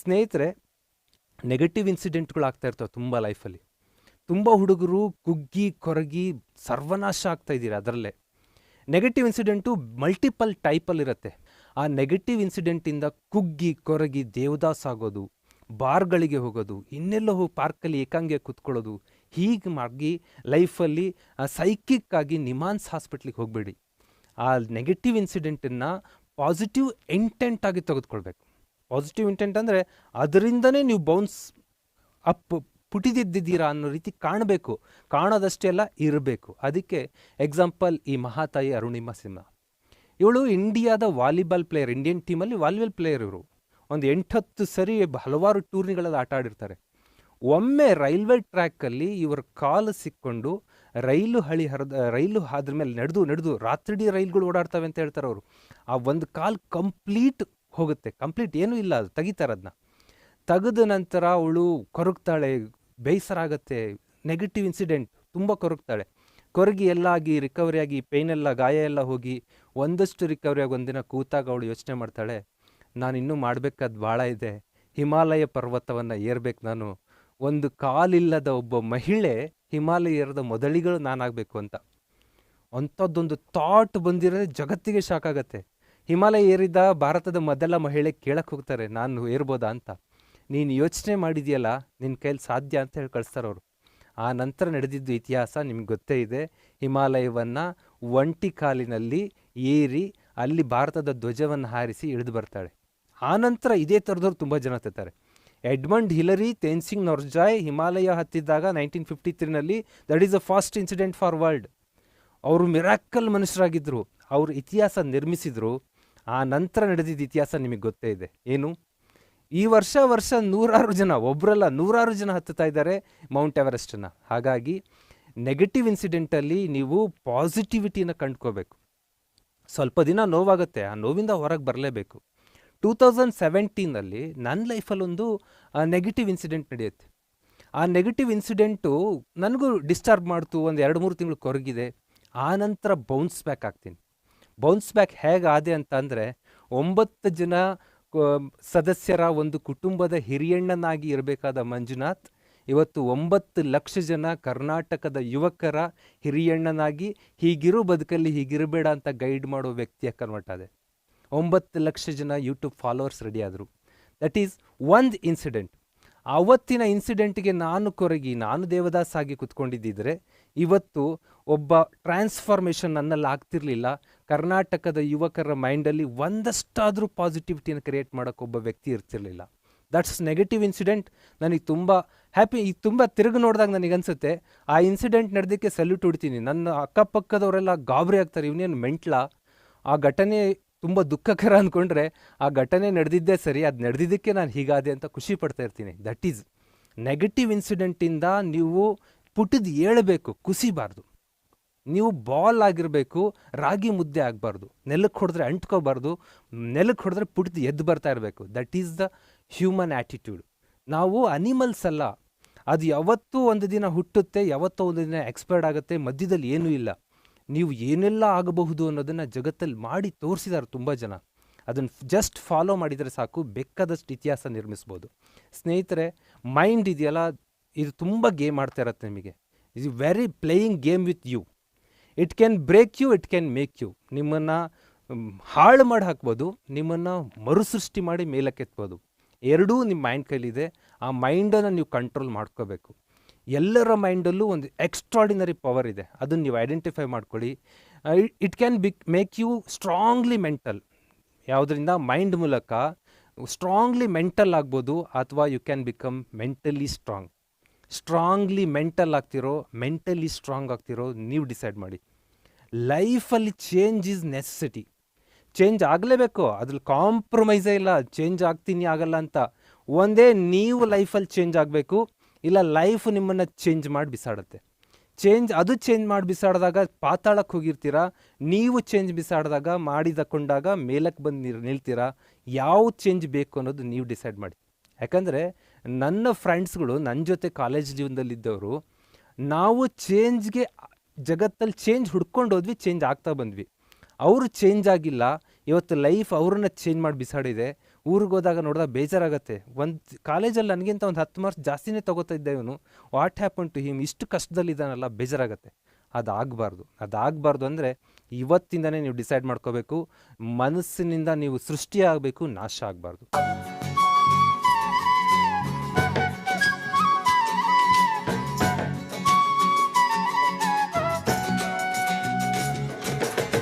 ಸ್ನೇಹಿತರೆ ನೆಗೆಟಿವ್ ಇನ್ಸಿಡೆಂಟ್ಗಳು ಆಗ್ತಾ ಇರ್ತವೆ ತುಂಬ ಲೈಫಲ್ಲಿ ತುಂಬ ಹುಡುಗರು ಕುಗ್ಗಿ, ಕೊರಗಿ ಸರ್ವನಾಶ ಆಗ್ತಾ ಇದ್ದೀರಾ ಅದರಲ್ಲೇ. ನೆಗೆಟಿವ್ ಇನ್ಸಿಡೆಂಟು ಮಲ್ಟಿಪಲ್ ಟೈಪಲ್ಲಿರುತ್ತೆ ಆ ನೆಗೆಟಿವ್ ಇನ್ಸಿಡೆಂಟಿಂದ ಕುಗ್ಗಿ, ಕೊರಗಿ, ದೇವದಾಸ್ ಆಗೋದು, ಬಾರ್ಗಳಿಗೆ ಹೋಗೋದು, ಇನ್ನೆಲ್ಲೋ ಹೋಗಿ ಪಾರ್ಕಲ್ಲಿ ಏಕಾಂಗೆ ಕೂತ್ಕೊಳ್ಳೋದು, ಹೀಗೆ ಮಾಡಿ ಲೈಫಲ್ಲಿ ಸೈಕಿಕ್ ಆಗಿ ನಿಮಾನ್ಸ್ ಹಾಸ್ಪಿಟ್ಲಿಗೆ ಹೋಗಬೇಡಿ. ಆ ನೆಗೆಟಿವ್ ಇನ್ಸಿಡೆಂಟನ್ನು ಪಾಸಿಟಿವ್ ಇಂಟೆಂಟ್ ಆಗಿ ತೆಗೆದುಕೊಳ್ಬೇಕು. ಪಾಸಿಟಿವ್ ಇಂಟೆಂಟ್ ಅಂದರೆ ಅದರಿಂದನೇ ನೀವು ಬೌನ್ಸ್ ಅಪ್ ಪುಟಿದಿದ್ದೀರಾ ಅನ್ನೋ ರೀತಿ ಕಾಣಬೇಕು. ಕಾಣೋದಷ್ಟೇ ಅಲ್ಲ, ಇರಬೇಕು. ಅದಕ್ಕೆ ಎಕ್ಸಾಂಪಲ್ ಈ ಮಹಾತಾಯಿ ಅರುಣಿಮಾ ಸಿಂಹ ಇವಳು ಇಂಡಿಯಾದ ವಾಲಿಬಾಲ್ ಪ್ಲೇಯರ್ ಇಂಡಿಯನ್ ಟೀಮಲ್ಲಿ ವಾಲಿಬಾಲ್ ಪ್ಲೇಯರ್ ಇವರು. ಒಂದು ಎಂಟತ್ತು ಸರಿ ಹಲವಾರು ಟೂರ್ನಿಗಳಲ್ಲಿ ಆಟ ಆಡಿರ್ತಾರೆ. ಒಮ್ಮೆ ರೈಲ್ವೆ ಟ್ರ್ಯಾಕಲ್ಲಿ ಇವರ ಕಾಲು ಸಿಕ್ಕೊಂಡು ರೈಲು ಹಳಿ ಹರಿದ, ರೈಲು ಅದ್ರ ಮೇಲೆ ನಡೆದು ನಡೆದು ರಾತ್ರಿಡೀ ರೈಲ್ಗಳು ಓಡಾಡ್ತವೆ ಅಂತ ಹೇಳ್ತಾರೆ ಅವರು ಆ ಒಂದು ಕಾಲು ಕಂಪ್ಲೀಟ್ ಹೋಗುತ್ತೆ. ಕಂಪ್ಲೀಟ್ ಏನೂ ಇಲ್ಲ ಅದು ತೆಗಿತಾರದನ್ನ ತೆಗೆದ ನಂತರ ಅವಳು ಕೊರಗ್ತಾಳೆ, ಬೇಸರ ಆಗುತ್ತೆ. ನೆಗೆಟಿವ್ ಇನ್ಸಿಡೆಂಟ್ ತುಂಬ ಕೊರಗ್ತಾಳೆ. ಕೊರಗಿ ಎಲ್ಲ ಆಗಿ ರಿಕವರಿ ಆಗಿ ಪೇನ್ ಎಲ್ಲ, ಗಾಯ ಎಲ್ಲ ಹೋಗಿ, ಒಂದಷ್ಟು ರಿಕವರಿ ಆಗಿ ಒಂದಿನ ಕೂತಾಗ ಅವಳು ಯೋಚನೆ ಮಾಡ್ತಾಳೆ, ನಾನು ಇನ್ನೂ ಮಾಡಬೇಕಾದ ಭಾಳ ಇದೆ. ಹಿಮಾಲಯ ಪರ್ವತವನ್ನು ಏರ್ಬೇಕು ನಾನು. ಒಂದು ಕಾಲಿಲ್ಲದ ಒಬ್ಬ ಮಹಿಳೆ ಹಿಮಾಲಯ ಏರದ ಮೊದಲಿಗಳು ನಾನಾಗಬೇಕು ಅಂತ. ಅಂಥದ್ದೊಂದು ಥಾಟ್ ಬಂದಿರೋದೇ ಜಗತ್ತಿಗೆ ಶಾಕ್ ಆಗತ್ತೆ. ಹಿಮಾಲಯ ಏರಿದ ಭಾರತದ ಮೊದಲ ಮಹಿಳೆ ಕೇಳಕ್ಕೆ ಹೋಗ್ತಾರೆ, ನಾನು ಏರ್ಬೋದಾ ಅಂತ. ನೀನು ಯೋಚನೆ ಮಾಡಿದೆಯಲ್ಲ ನಿನ್ನ ಕೈಲಿ ಸಾಧ್ಯ ಅಂತ ಹೇಳಿ ಕಳಿಸ್ತಾರೆ ಅವರು. ಆ ನಂತರ ನಡೆದಿದ್ದು ಇತಿಹಾಸ ನಿಮ್ಗೆ ಗೊತ್ತೇ ಇದೆ. ಹಿಮಾಲಯವನ್ನು ಒಂಟಿ ಕಾಲಿನಲ್ಲಿ ಏರಿ ಅಲ್ಲಿ ಭಾರತದ ಧ್ವಜವನ್ನು ಹಾರಿಸಿ ಇಳಿದು ಬರ್ತಾಳೆ. ಆ ನಂತರ ಇದೇ ಥರದವ್ರು ತುಂಬ ಜನ ತರ್ತಾರೆ ಎಡ್ಮಂಡ್ ಹಿಲರಿ ತೇನ್ಸಿಂಗ್ ನೊರ್ಜಾಯ್ ಹಿಮಾಲಯ ಹತ್ತಿದ್ದಾಗ nineteen fifty ತ್ರೀನಲ್ಲಿ that is a fast incident for world. ಅವರು ಮಿರಾಕಲ್ ಮನುಷ್ಯರಾಗಿದ್ದರು ಅವರು ಇತಿಹಾಸ ನಿರ್ಮಿಸಿದರು. ಆ ನಂತರ ನಡೆದಿದ್ದ ಇತಿಹಾಸ ನಿಮಗೆ ಗೊತ್ತೇ ಇದೆ. ಏನು? ಈ ವರ್ಷ ವರ್ಷ ನೂರಾರು ಜನ ಒಬ್ಬರಲ್ಲ ನೂರಾರು ಜನ ಹತ್ತುತ್ತಾ ಇದ್ದಾರೆ ಮೌಂಟ್ ಎವರೆಸ್ಟನ್ನು ಹಾಗಾಗಿ ನೆಗೆಟಿವ್ ಇನ್ಸಿಡೆಂಟಲ್ಲಿ ನೀವು ಪಾಸಿಟಿವಿಟಿನ ಕಂಡ್ಕೋಬೇಕು. ಸ್ವಲ್ಪ ದಿನ ನೋವಾಗುತ್ತೆ, ಆ ನೋವಿಂದ ಹೊರಗೆ ಬರಲೇಬೇಕು. ಟೂ ತೌಸಂಡ್ ಸೆವೆಂಟೀನಲ್ಲಿ ನನ್ನ ಲೈಫಲ್ಲೊಂದು ನೆಗೆಟಿವ್ ಇನ್ಸಿಡೆಂಟ್ ನಡೆಯುತ್ತೆ. ಆ ನೆಗೆಟಿವ್ ಇನ್ಸಿಡೆಂಟು ನನಗೂ ಡಿಸ್ಟರ್ಬ್ ಮಾಡ್ತು, ಒಂದು ಎರಡು ಮೂರು ತಿಂಗಳು ಕೊರಗಿದೆ. ಆ ನಂತರ ಬೌನ್ಸ್ ಬ್ಯಾಕ್ ಆಗ್ತೀನಿ. ಬೌನ್ಸ್ ಬ್ಯಾಕ್ ಹೇಗಾದೆ ಅಂತ ಅಂದರೆ ಒಂಬತ್ತು ಜನ ಸದಸ್ಯರ ಒಂದು ಕುಟುಂಬದ ಹಿರಿಯಣ್ಣನಾಗಿ ಇರಬೇಕಾದ ಮಂಜುನಾಥ್, ಇವತ್ತು ಒಂಬತ್ತು ಲಕ್ಷ ಜನ ಕರ್ನಾಟಕದ ಯುವಕರ ಹಿರಿಯಣ್ಣನಾಗಿ ಹೀಗಿರು ಬದುಕಲ್ಲಿ ಹೀಗಿರಬೇಡ ಅಂತ ಗೈಡ್ ಮಾಡೋ ವ್ಯಕ್ತಿಯ ಕನ್ವರ್ಟ್ ಆದೆ. ಒಂಬತ್ತು ಲಕ್ಷ ಜನ ಯೂಟ್ಯೂಬ್ ಫಾಲೋವರ್ಸ್ ರೆಡಿ ಆದರು. ದಟ್ ಈಸ್ ಒಂದು ಇನ್ಸಿಡೆಂಟ್ ಆವತ್ತಿನ ಇನ್ಸಿಡೆಂಟ್ಗೆ ನಾನು ಕೊರಗಿ, ನಾನು ದೇವದಾಸ್ ಆಗಿ ಕುತ್ಕೊಂಡಿದ್ದಿದ್ರೆ ಇವತ್ತು ಒಬ್ಬ ಟ್ರಾನ್ಸ್ಫಾರ್ಮೇಷನ್ ನನ್ನಲ್ಲಿ ಆಗ್ತಿರ್ಲಿಲ್ಲ. ಕರ್ನಾಟಕದ ಯುವಕರ ಮೈಂಡಲ್ಲಿ ಒಂದಷ್ಟಾದರೂ ಪಾಸಿಟಿವಿಟಿಯನ್ನು ಕ್ರಿಯೇಟ್ ಮಾಡೋಕೆ ಒಬ್ಬ ವ್ಯಕ್ತಿ ಇರ್ತಿರ್ಲಿಲ್ಲ. ದಟ್ಸ್ ನೆಗೆಟಿವ್ ಇನ್ಸಿಡೆಂಟ್ ನನಗೆ ತುಂಬ ಹ್ಯಾಪಿ ಈಗ ತುಂಬ ತಿರುಗಿ ನೋಡಿದಾಗ ನನಗೆ ಅನಿಸುತ್ತೆ ಆ ಇನ್ಸಿಡೆಂಟ್ ನಡೆದಕ್ಕೆ ಸಲ್ಯೂಟ್ ಉಡ್ತೀನಿ. ನನ್ನ ಅಕ್ಕಪಕ್ಕದವರೆಲ್ಲ ಗಾಬರಿ ಆಗ್ತಾರೆ. ಇವನೇನು ಮೆಂಟ್ಲ? ಆ ಘಟನೆ ತುಂಬ ದುಃಖಕರ ಅಂದ್ಕೊಂಡ್ರೆ ಆ ಘಟನೆ ನಡೆದಿದ್ದೇ ಸರಿ, ಅದು ನಡೆದಿದ್ದಕ್ಕೆ ನಾನು ಹೀಗಾದೆ ಅಂತ ಖುಷಿ ಪಡ್ತಾ ಇರ್ತೀನಿ. ದಟ್ ಈಸ್ ನೆಗೆಟಿವ್ ಇನ್ಸಿಡೆಂಟಿಂದ ನೀವು ಪುಟಿದ್ ಏಳಬೇಕು, ಕುಸಿಬಾರ್ದು. ನೀವು ಬಾಲ್ ಆಗಿರಬೇಕು, ರಾಗಿ ಮುದ್ದೆ ಆಗಬಾರ್ದು, ನೆಲಕ್ಕೆ ಹೊಡೆದ್ರೆ ಅಂಟ್ಕೋಬಾರ್ದು, ನೆಲಕ್ಕೆ ಹೊಡೆದ್ರೆ ಪುಟಿದ್ ಎದ್ದು ಬರ್ತಾ ಇರಬೇಕು. That is the human attitude ನಾವು ಅನಿಮಲ್ಸ್ ಅಲ್ಲ. ಅದು ಯಾವತ್ತೂ ಒಂದು ದಿನ ಹುಟ್ಟುತ್ತೆ, ಯಾವತ್ತೋ ಒಂದು ದಿನ ಎಕ್ಸ್ಪೈರ್ಡ್ ಆಗುತ್ತೆ, ಮಧ್ಯದಲ್ಲಿ ಏನೂ ಇಲ್ಲ. ನೀವು ಏನೆಲ್ಲ ಆಗಬಹುದು ಅನ್ನೋದನ್ನು ಜಗತ್ತಲ್ಲಿ ಮಾಡಿ ತೋರಿಸಿದ್ದಾರೆ ತುಂಬ ಜನ. ಅದನ್ನು ಜಸ್ಟ್ ಫಾಲೋ ಮಾಡಿದರೆ ಸಾಕು ಬೇಕಾದಷ್ಟು ಇತಿಹಾಸ ನಿರ್ಮಿಸ್ಬೋದು. ಸ್ನೇಹಿತರೆ ಮೈಂಡ್ ಇದೆಯಲ್ಲ? ಇದು ತುಂಬ ಗೇಮ್ ಆಡ್ತಾ ಇರತ್ತೆ ನಿಮಗೆ. ಇದು very playing game with you it can break you it can make you ನಿಮ್ಮನ್ನು ಹಾಳು ಮಾಡಿ ಹಾಕ್ಬೋದು, ನಿಮ್ಮನ್ನು ಮರುಸೃಷ್ಟಿ ಮಾಡಿ ಮೇಲಕ್ಕೆತ್ಬೋದು. ಎರಡೂ ನಿಮ್ಮ ಮೈಂಡ್ ಕೈಲಿದೆ. ಆ ಮೈಂಡನ್ನು ನೀವು ಕಂಟ್ರೋಲ್ ಮಾಡ್ಕೋಬೇಕು. ಎಲ್ಲರ ಮೈಂಡಲ್ಲೂ ಒಂದು ಎಕ್ಸ್ಟ್ರಾಡಿನರಿ ಪವರ್ ಇದೆ. ಅದನ್ನು ನೀವು ಐಡೆಂಟಿಫೈ ಮಾಡ್ಕೊಳ್ಳಿ. It can be make you strongly mental ಯಾವುದರಿಂದ? ಮೈಂಡ್ ಮೂಲಕ. ಸ್ಟ್ರಾಂಗ್ಲಿ ಮೆಂಟಲ್ ಆಗ್ಬೋದು, ಅಥವಾ you can become mentally strong strongly mental ಆಗ್ತಿರೋ ಮೆಂಟಲಿ ಸ್ಟ್ರಾಂಗ್ ಆಗ್ತಿರೋ ನೀವು ಡಿಸೈಡ್ ಮಾಡಿ. ಲೈಫಲ್ಲಿ ಚೇಂಜ್ ಈಸ್ ನೆಸೆಸಿಟಿ ಚೇಂಜ್ ಆಗಲೇಬೇಕು, ಅದ್ರಲ್ಲಿ ಕಾಂಪ್ರಮೈಸೇ ಇಲ್ಲ ಚೇಂಜ್ ಆಗ್ತೀನಿ, ಆಗಲ್ಲ ಅಂತ. ಒಂದೇ ನೀವು ಲೈಫಲ್ಲಿ ಚೇಂಜ್ ಆಗಬೇಕು, ಇಲ್ಲ ಲೈಫ್ ನಿಮ್ಮನ್ನು ಚೇಂಜ್ ಮಾಡಿ ಬಿಸಾಡುತ್ತೆ. ಚೇಂಜ್ ಅದು ಚೇಂಜ್ ಮಾಡಿ ಬಿಸಾಡಿದಾಗ ಪಾತಾಳಕ್ಕೆ ಹೋಗಿರ್ತೀರಾ, ನೀವು ಚೇಂಜ್ ಬಿಸಾಡಿದಾಗ ಮಾಡಿದಕೊಂಡಾಗ ಮೇಲಕ್ಕೆ ಬಂದು ನಿಲ್, ನಿಲ್ತೀರಾ, ಯಾವ ಚೇಂಜ್ ಬೇಕು ಅನ್ನೋದು ನೀವು ಡಿಸೈಡ್ ಮಾಡಿ. ಯಾಕಂದರೆ ನನ್ನ ಫ್ರೆಂಡ್ಸ್ಗಳು ನನ್ನ ಜೊತೆ ಕಾಲೇಜ್ ಜೀವನದಲ್ಲಿದ್ದವರು, ನಾವು ಚೇಂಜ್ಗೆ ಜಗತ್ತಲ್ಲಿ ಚೇಂಜ್ ಹುಡ್ಕೊಂಡು ಹೋದ್ವಿ ಚೇಂಜ್ ಆಗ್ತಾ ಬಂದ್ವಿ. ಅವರು ಚೇಂಜ್ ಆಗಿಲ್ಲ, ಇವತ್ತು ಲೈಫ್ ಅವ್ರನ್ನ ಚೇಂಜ್ ಮಾಡಿ ಬಿಸಾಡಿದೆ. ಊರಿಗೆ ಹೋದಾಗ ನೋಡಿದಾಗ ಬೇಜಾರಾಗತ್ತೆ. ಒಂದು ಕಾಲೇಜಲ್ಲಿ ನನಗಿಂತ ಒಂದು ಹತ್ತು ಮಾರ್ಕ್ಸ್ ಜಾಸ್ತಿನೇ ತೊಗೋತಾ ಇದ್ದೆ ಇವನು. ವಾಟ್ ಹ್ಯಾಪನ್ ಟು ಹಿಮ್ ಇಷ್ಟು ಕಷ್ಟದಲ್ಲಿದ್ದಾನಲ್ಲ ಬೇಜಾರಾಗತ್ತೆ. ಅದಾಗಬಾರ್ದು. ಅದಾಗಬಾರ್ದು ಅಂದರೆ ಇವತ್ತಿಂದನೇ ನೀವು ಡಿಸೈಡ್ ಮಾಡ್ಕೋಬೇಕು. ಮನಸ್ಸಿನಿಂದ ನೀವು ಸೃಷ್ಟಿಯಾಗಬೇಕು, ನಾಶ ಆಗಬಾರ್ದು.